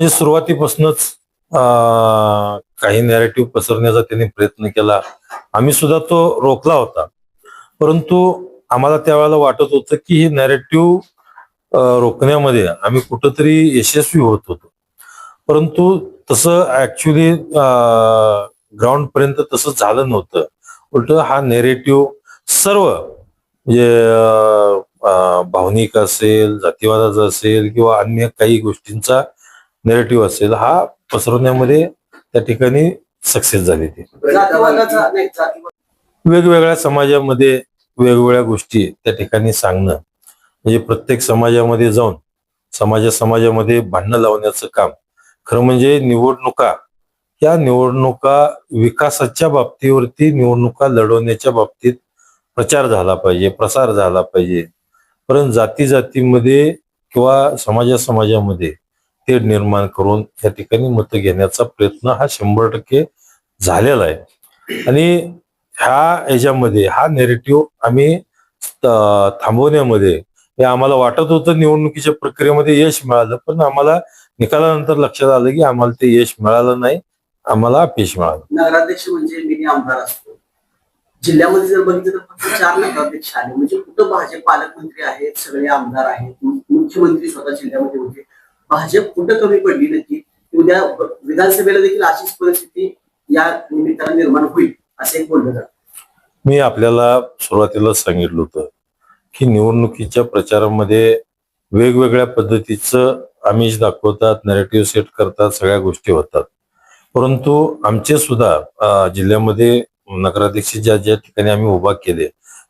म्हणजे सुरुवातीपासूनच काही नॅरेटिव्ह पसरण्याचा त्यांनी प्रयत्न केला. आम्ही सुद्धा तो रोखला होता. परंतु आम्हाला त्यावेळेला वाटत होतं की हे नॅरेटिव्ह रोखण्यामध्ये आम्ही कुठंतरी यशस्वी होत होतो. परंतु तसं ऍक्च्युली ग्राउंड पर्यंत तसं झालं नव्हतं. उलट हा नेरेटिव्ह सर्व म्हणजे भावनिक असेल जातीवादाचा असेल किंवा अन्य काही गोष्टींचा नेरेटिव्ह असेल हा पसरवण्यामध्ये त्या ठिकाणी सक्सेस झाली ती. वेगवेगळ्या समाजामध्ये वेगवेगळ्या गोष्टी त्या ठिकाणी सांगणं म्हणजे प्रत्येक समाजामध्ये जाऊन समाजा समाजामध्ये भांडणं लावण्याचं काम खरं म्हणजे निवडणुका या निवडणुका विकासाच्या बाबतीवरती निवडणुका लढवण्याच्या बाबतीत प्रचार झाला पाहिजे प्रसार झाला पाहिजे. परंतु जाती जातीमध्ये किंवा समाजा समाजामध्ये ते निर्माण करून या ठिकाणी मतं घेण्याचा प्रयत्न हा शंभर टक्के झालेला आहे. आणि ह्या याच्यामध्ये हा नेरेटिव्ह आम्ही थांबवण्यामध्ये हे आम्हाला वाटत होतं निवडणुकीच्या प्रक्रियेमध्ये यश मिळालं पण आम्हाला निकालानंतर लक्षात आलं की आम्हाला ते यश मिळालं नाही आम्हाला अपयश मिळालं. नगराध्यक्ष म्हणजे मिनी आमदार असतो. जिल्ह्यामध्ये जर बघितलं तर फक्त चार नगराध्यक्ष आले. म्हणजे कुठं भाजप पालकमंत्री आहेत सगळे आमदार आहेत मुख्यमंत्री स्वतः जिल्ह्यामध्ये होते. भाजप कुठं कमी पडली नक्की उद्या विधानसभेला देखील अशीच परिस्थिती या निमित्तानं निर्माण होईल असे बोललं जात मी आपल्याला सुरुवातीला सांगितलं होतं की निवडणुकीच्या प्रचारामध्ये वेगवेगळ्या पद्धतीचं आमिष दाखवतात नॅरेटिव्ह सेट करतात सगळ्या गोष्टी होतात. परंतु आमचे सुद्धा जिल्ह्यामध्ये नगराध्यक्ष ज्या ज्या ठिकाणी आम्ही उभा केले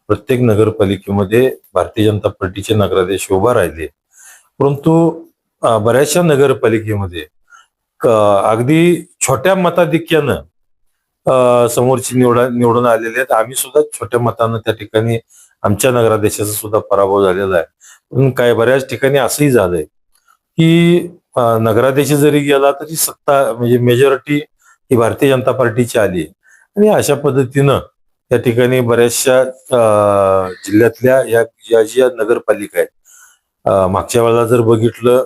प्रत्येक नगरपालिकेमध्ये भारतीय जनता पार्टीचे नगराध्यक्ष उभा राहिले. परंतु बऱ्याचशा नगरपालिकेमध्ये. अगदी छोट्या मताधिक्यानं समोरची निवडा निवडून आलेले आहेत. आम्ही सुद्धा छोट्या मतानं त्या ठिकाणी आमच्या नगराध्यक्षाचा सुद्धा पराभव झालेला आहे. पण काय बऱ्याच ठिकाणी असंही झालंय की नगराध्यक्ष जरी गेला तरी सत्ता म्हणजे मेजॉरिटी ही भारतीय जनता पार्टीची आली आणि अशा पद्धतीनं त्या ठिकाणी बऱ्याचशा जिल्ह्यातल्या या ज्या ज्या नगरपालिका आहेत मागच्या वेळेला जर बघितलं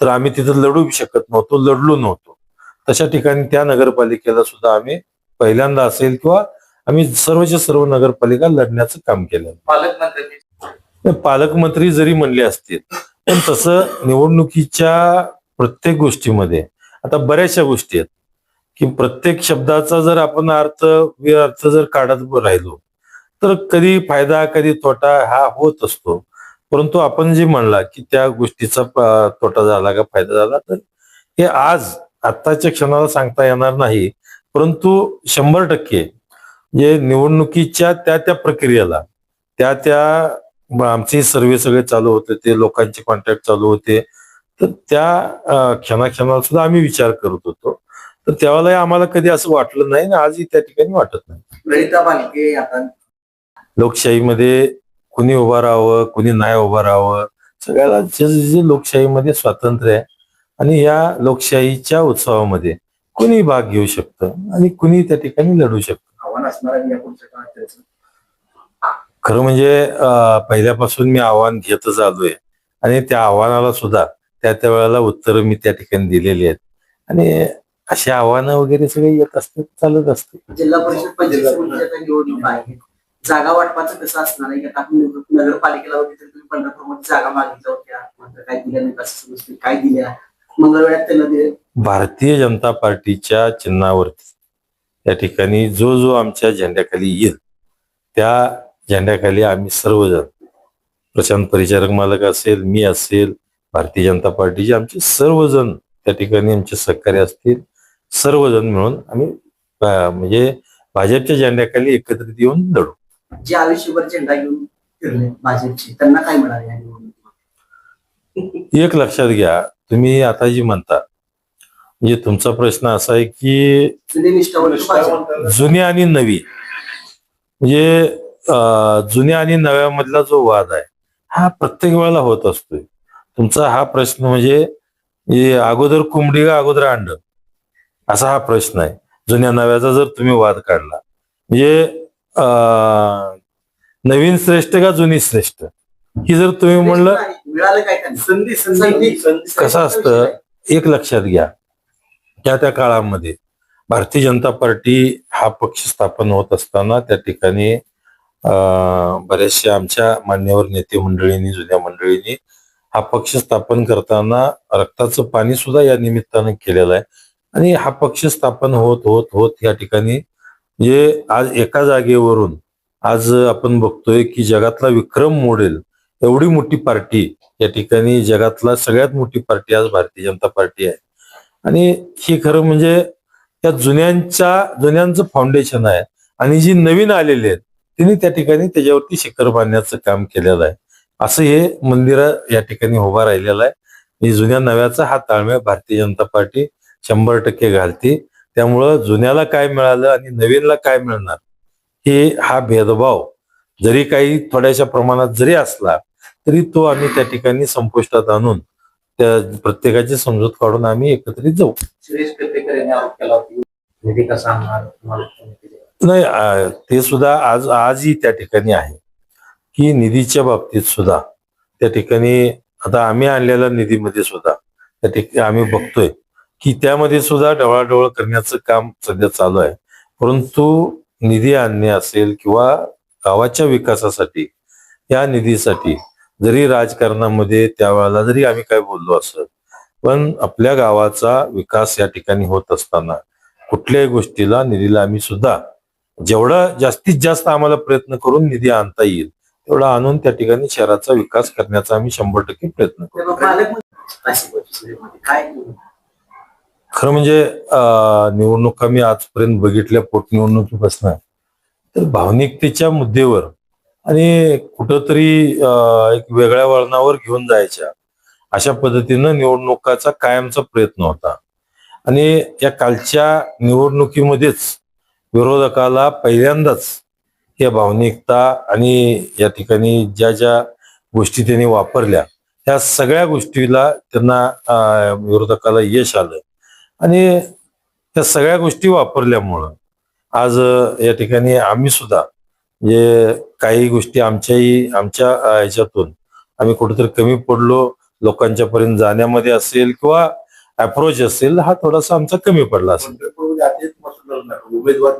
तर आम्ही तिथं लढू शकत नव्हतो लढलो नव्हतो. तशा ठिकाणी त्या नगरपालिकेला सुद्धा आम्ही पहिल्यांदा असेल किंवा आम्ही सर्वच्या सर्व नगरपालिका लढण्याचं काम केलं पालकमंत्री. पालकमंत्री जरी म्हणले असतील पण तसं निवडणुकीच्या प्रत्येक गोष्टीमध्ये आता बऱ्याचशा गोष्टी आहेत की प्रत्येक शब्दाचा जर आपण अर्थ अर्थ जर काढत राहिलो तर कधी फायदा कधी तोटा हा होत असतो. परंतु आपण जे म्हणला की त्या गोष्टीचा तोटा झाला का फायदा झाला तर हे आज आत्ताच्या क्षणाला सांगता येणार नाही. परंतु शंभर टक्के जे निवडणुकीच्या त्या त्या प्रक्रियेला त्या त्या आमचे सर्वे सगळे चालू होते ते लोकांचे कॉन्टॅक्ट चालू होते तर त्या क्षणाक्षणाला सुद्धा आम्ही विचार करत होतो. तर त्यावेळेला आम्हाला कधी असं वाटलं नाही आणि आजही त्या ठिकाणी वाटत नाही. लोकशाहीमध्ये कुणी उभं राहावं कुणी नाही उभं राहावं सगळ्याला जे जे लोकशाहीमध्ये स्वातंत्र्य आहे आणि या लोकशाहीच्या उत्सवामध्ये कुणी भाग घेऊ शकतं आणि कुणी त्या ठिकाणी लढू शकतं? खरं म्हणजे अं, पहिल्यापासून मी आव्हान घेतच आलोय आणि त्या आव्हानाला सुद्धा त्या त्या वेळेला उत्तरं मी त्या ठिकाणी दिलेली आहेत. आणि अशी आव्हानं वगैरे सगळे येत असतात चालत असते जिल्हा परिषद. निवडणूक आहे. जागा वाटपाचं कसं असणार आहे? आता आपण नगरपालिकेला बघितलं तुम्ही पंढरपूरमध्ये जागा मागितल्या होत्या. मात्र काय दिल्या नाही कसं समजते काय दिल्या? मंगळवेळात त्यांना दिले. भारतीय जनता पार्टीच्या चिन्हावरती या ठिकाणी जो जो आमच्या झेंड्याखाली येईल त्या झेंड्याखाली आम्ही सर्वजण प्रशांत परिचारक मालक असेल मी असेल भारतीय जनता पार्टीचे आमचे सर्वजण त्या ठिकाणी आमचे सहकारी असतील सर्वजण मिळून आम्ही म्हणजे भाजपच्या झेंड्याखाली एकत्रित येऊन लढू. जे आयुष्यभर झेंडा घेऊन फिरले भाजपचे त्यांना काय मिळाले या निवडणुकीत एक लक्षात घ्या तुम्ही आता जी म्हणता म्हणजे तुमचा प्रश्न असा आहे की जुने आणि नवी म्हणजे जुन्या आणि नव्यामधला जो वाद आहे हा प्रत्येक वेळेला होत असतोय. तुमचा हा प्रश्न म्हणजे अगोदर कोंबडी का अगोदर अंड? असा हा प्रश्न आहे. जुन्या नव्याचा जर तुम्ही वाद काढला म्हणजे नवीन श्रेष्ठ का जुनी श्रेष्ठ? ही जर तुम्ही म्हणलं मिळालं काय त्यांना? संधी संधी. कसं असतं? एक लक्षात घ्या. त्या त्या काळामध्ये भारतीय जनता पार्टी हा पक्ष स्थापन होत असताना त्या ठिकाणी अं, बऱ्याचशा आमच्या मान्यवर नेते मंडळींनी जुन्या मंडळींनी हा पक्ष स्थापन करताना रक्ताचं पाणी सुद्धा या निमित्तानं केलेलं आहे. आणि हा पक्ष स्थापन होत होत होत या ठिकाणी जे आज एका जागेवरून आज आपण बघतोय की जगातला विक्रम मोडेल एवढी मोठी पार्टी या ठिकाणी जगातला सगळ्यात मोठी पार्टी आज भारतीय जनता पार्टी आहे. आणि ही खरं म्हणजे त्या जुन्यांच्या जुन्यांचं फाउंडेशन आहे. आणि जी नवीन आलेली आहेत तिने त्या ठिकाणी त्याच्यावरती शिखर बांधण्याचं काम केलेलं आहे. असं हे मंदिर या ठिकाणी उभा राहिलेलं आहे. जुन्या नव्याचा हा ताळमेळ भारतीय जनता पार्टी शंभर टक्के घालते. त्यामुळं जुन्याला काय मिळालं आणि नवीनला काय मिळणार? हे हा भेदभाव जरी काही थोड्याशा प्रमाणात जरी असला तरी तो आम्ही त्या ठिकाणी संपुष्टात आणून त्या प्रत्येकाची समजूत काढून आम्ही एकत्रित जाऊ. नाही ते सुद्धा आज आजही त्या ठिकाणी आहे. की निधीच्या बाबतीत सुद्धा त्या ठिकाणी आता आम्ही आणलेल्या निधीमध्ये सुद्धा त्या ठिकाणी आम्ही बघतोय. की त्यामध्ये सुद्धा डवळाडवळ करण्याचं काम सध्या चालू आहे. परंतु निधी आणणे असेल किंवा गावाच्या विकासासाठी या निधीसाठी जरी राजकारणामध्ये त्यावेळेला जरी आम्ही काय बोललो असत पण आपल्या गावाचा विकास या ठिकाणी होत असताना कुठल्याही गोष्टीला निधीला आम्ही सुद्धा जेवढा जास्तीत जास्त आम्हाला प्रयत्न करून निधी आणता येईल तेवढा आणून त्या ठिकाणी शहराचा विकास करण्याचा आम्ही शंभर टक्के प्रयत्न करू तेव्हा पालकमंत्री अशी परिस्थितीमध्ये काय खरं म्हणजे निवडणुका मी आजपर्यंत बघितल्या पोटनिवडणुकीपासून तर भावनिकतेच्या मुद्देवर आणि कुठंतरी एक वेगळ्या वळणावर घेऊन जायच्या अशा पद्धतीनं निवडणुकाचा कायमचा प्रयत्न होता. आणि या कालच्या निवडणुकीमध्येच विरोधकाला पहिल्यांदाच या भावनिकता आणि या ठिकाणी ज्या ज्या गोष्टी त्यांनी वापरल्या त्या सगळ्या गोष्टीला त्यांना विरोधकाला यश आलं. आणि त्या सगळ्या गोष्टी वापरल्यामुळं आज या ठिकाणी आम्ही सुद्धा म्हणजे काही गोष्टी आमच्याही आमच्या ह्याच्यातून आम्ही कुठेतरी कमी पडलो लोकांच्या पर्यंत जाण्यामध्ये असेल किंवा अप्रोच असेल हा थोडासा आमचा कमी पडला असेल उमेदवार